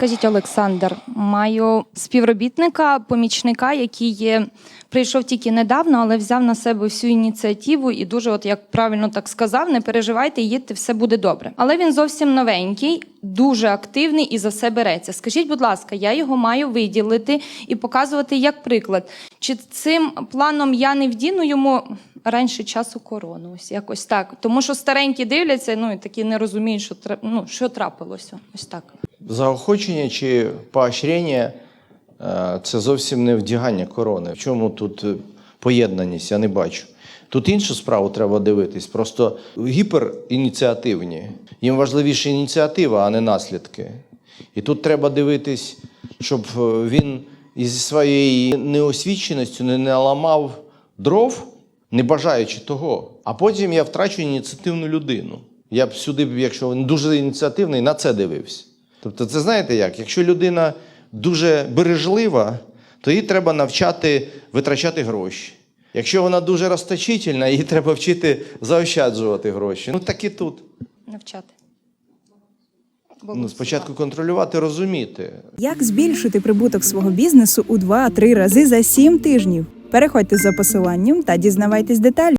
Кажіть, Олександр, маю співробітника, помічника, який є, прийшов тільки недавно, але взяв на себе всю ініціативу і дуже, от як правильно так сказав, не переживайте, їдьте, все буде добре. Але він зовсім новенький, дуже активний і за все береться. Скажіть, будь ласка, я його маю виділити і показувати як приклад. Чи цим планом я не вдіну йому раніше часу корону? Ось якось так. Тому що старенькі дивляться, ну і такі не розуміють, що ну, що трапилося. Ось так. Заохочення чи поощрення е, це зовсім не вдягання корони. В чому тут е, поєднаність, я не бачу. Тут іншу справу треба дивитись. Просто гіперініціативні. Їм важливіше ініціатива, а не наслідки. І тут треба дивитись, щоб е, він із своєю неосвіченістю не наламав дров, не бажаючи того. А потім я втрачу ініціативну людину. Я б сюди, якщо він дуже ініціативний, на це дивився. Тобто, це знаєте як? Якщо людина дуже бережлива, то їй треба навчати витрачати гроші. Якщо вона дуже розточительна, їй треба вчити заощаджувати гроші. Ну так і тут. Навчати. Ну, спочатку контролювати, розуміти. Як збільшити прибуток свого бізнесу у 2-3 рази за 7 тижнів? Переходьте за посиланням та дізнавайтесь деталі.